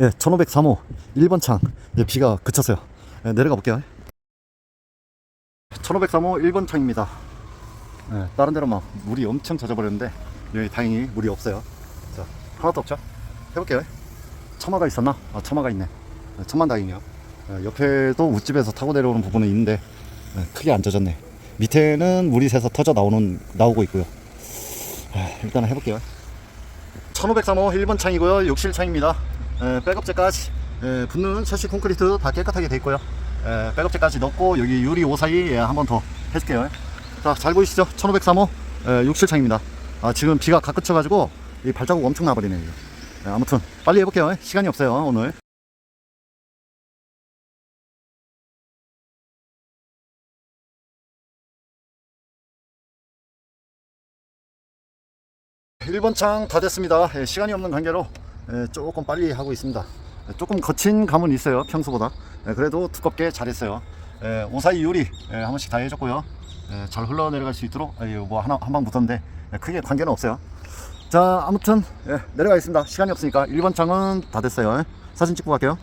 예, 1503호 1번 창 이제 비가 그쳤어요. 예, 내려가 볼게요. 1503호 1번 창입니다. 예, 다른 데로 막 물이 엄청 젖어버렸는데 여기 다행히 물이 없어요. 자, 하나도 없죠? 해볼게요. 처마가 있었나? 아, 처마가 있네. 예, 천만 다행이에요. 예, 옆에도 우집에서 타고 내려오는 부분은 있는데 예, 크게 안 젖었네. 밑에는 물이 새서 터져 나오는 나오고 있고요. 예, 일단은 해볼게요. 1503호 1번 창이고요. 욕실 창입니다. 에, 백업재까지 에, 붙는 셔시 콘크리트 다 깨끗하게 돼 있고요. 에, 백업재까지 넣고 여기 유리 오사이 한 번 더 해줄게요. 자, 잘 보이시죠? 1503호 에, 욕실 창입니다. 아, 지금 비가 가끝쳐가지고 이 발자국 엄청 나버리네요. 에, 아무튼 빨리 해볼게요. 시간이 없어요 오늘. 일번 창 다 됐습니다. 예, 시간이 없는 관계로 예, 조금 빨리 하고 있습니다. 예, 조금 거친 감은 있어요. 평소보다. 예, 그래도 두껍게 잘했어요. 예, 오사이 유리 예, 한 번씩 다 해줬고요. 예, 잘 흘러내려갈 수 있도록 예, 뭐 하나 한 방 붙었는데 예, 크게 관계는 없어요. 자 아무튼 예, 내려가겠습니다. 시간이 없으니까 1번 창은 다 됐어요. 예. 사진 찍고 갈게요.